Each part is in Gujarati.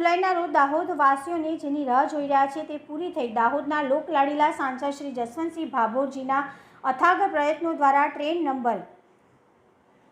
જુલાઈના રોજ દાહોદ વાસીઓને જેની રાહ જોઈ રહ્યા છે તે પૂરી થઈ દાહોદના લોકલાડીલા સાંસદ શ્રી જસવંતસિંહ ભાભોરજીના અથાગ પ્રયત્નો દ્વારા ટ્રેન નંબર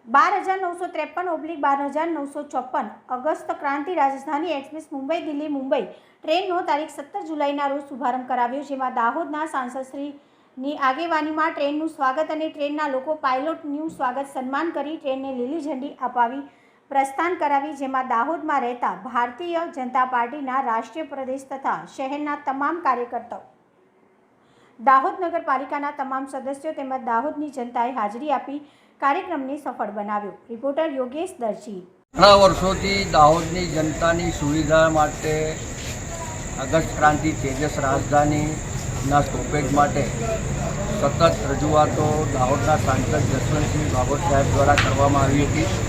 બાર હજાર નવસો ત્રેપન ઓબ્લિક બાર હજાર નવસો ચોપન અગસ્ત ક્રાંતિ રાજધાની એક્સપ્રેસ મુંબઈ, દિલ્હી, મુંબઈ, ટ્રેનનો તારીખ સત્તર જુલાઈના રોજ શુભારંભ કરાવ્યો, જેમાં દાહોદના સાંસદશ્રીની આગેવાનીમાં ટ્રેનનું સ્વાગત અને ટ્રેનના લોકો પાયલોટનું સ્વાગત સન્માન કરી ટ્રેનને લીલી ઝંડી અપાવી પ્રસ્થાન કરાવી જેમાં દાહોદમાં રહેતા ભારતીય જનતા પાર્ટીના રાષ્ટ્રીય પ્રદેશ તથા શહેરના તમામ કાર્યકર્તાઓ દાહોદ નગરપાલિકાના તમામ સદસ્યો તેમજ દાહોદની જનતાએ હાજરી આપી કાર્યક્રમને સફળ બનાવ્યો. રિપોર્ટર યોગેશ દરજી. ઘણા વર્ષોથી દાહોદની જનતાની સુવિધા માટે અગસ્ત ક્રાંતિ તેજસ રાજધાનીના સ્ટોપેજ માટે સતત રજૂઆતો દાહોદના સાંસદ જસવંતસિંહ બાબત સાહેબ દ્વારા કરવામાં આવી હતી.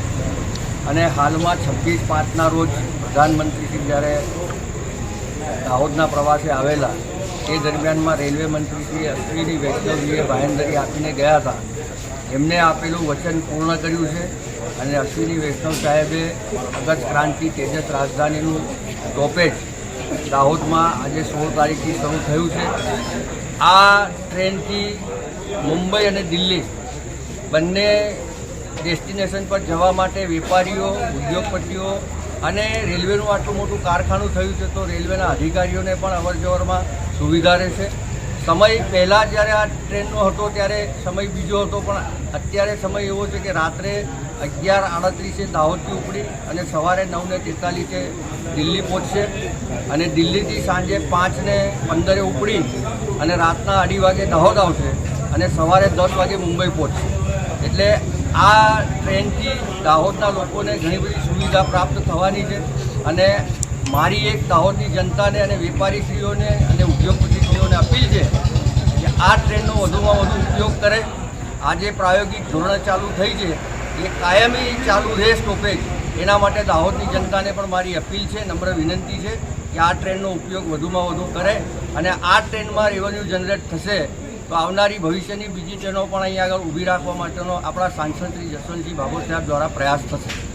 અને હાલમાં છવ્વીસ પાંચના રોજ પ્રધાનમંત્રીશ્રી જ્યારે દાહોદના પ્રવાસે આવેલા, એ દરમિયાનમાં રેલવે મંત્રીશ્રી અશ્વિની વૈષ્ણવજીએ બાહેંધરી આપીને ગયા હતા. એમને આપેલું વચન પૂર્ણ કર્યું છે અને અશ્વિની વૈષ્ણવ સાહેબે અગસ્ત ક્રાંતિ તેજસ રાજધાનીનું ટોપેજ દાહોદમાં આજે સોળ તારીખથી શરૂ થયું છે. આ ટ્રેનથી મુંબઈ અને દિલ્હી બંને ડેસ્ટિનેશન પર જવા માટે વેપારીઓ, ઉદ્યોગપતિઓ અને રેલવેનું આટલું મોટું કારખાનું થયું છે, તો રેલવેના અધિકારીઓને પણ અવરજવરમાં સુવિધા રહેશે. સમય પહેલાં જ્યારે આ ટ્રેનનો હતો, ત્યારે સમય બીજો હતો, પણ અત્યારે સમય એવો છે કે રાત્રે અગિયાર આડત્રીસે દાહોદથી ઉપડી અને સવારે નવને તેતાલીસે દિલ્હી પહોંચશે. અને દિલ્હીથી સાંજે પાંચને પંદરે ઉપડી અને રાતના અઢી વાગે દાહોદ આવશે અને સવારે દસ વાગે મુંબઈ પહોંચશે. એટલે આ ટ્રેનથી દાહોદના લોકોને ઘણી બધી સુવિધા પ્રાપ્ત થવાની છે અને મારી એક દાહોદની જનતાને અને વેપારીશ્રીઓને અને ઉદ્યોગપતિશ્રીઓને અપીલ છે કે આ ટ્રેનનો વધુમાં વધુ ઉપયોગ કરે. આજે પ્રાયોગિક ધોરણે ચાલુ થઈ છે. એ કાયમી ચાલુ રહે સ્ટોપેજ એના માટે દાહોદની જનતાને પણ મારી અપીલ છે, નમ્ર વિનંતી છે કે આ ટ્રેનનો ઉપયોગ વધુમાં વધુ કરે અને આ ટ્રેનમાં રેવન્યુ જનરેટ થશે. તો આવનારી ભવિષ્યની બીજી ટ્રેનો પણ અહીંયા આગળ ઊભી રાખવા માટેનો આપણા સાંસદ શ્રી જસવંતસિંહ બાબુ સાહેબ દ્વારા પ્રયાસ થશે.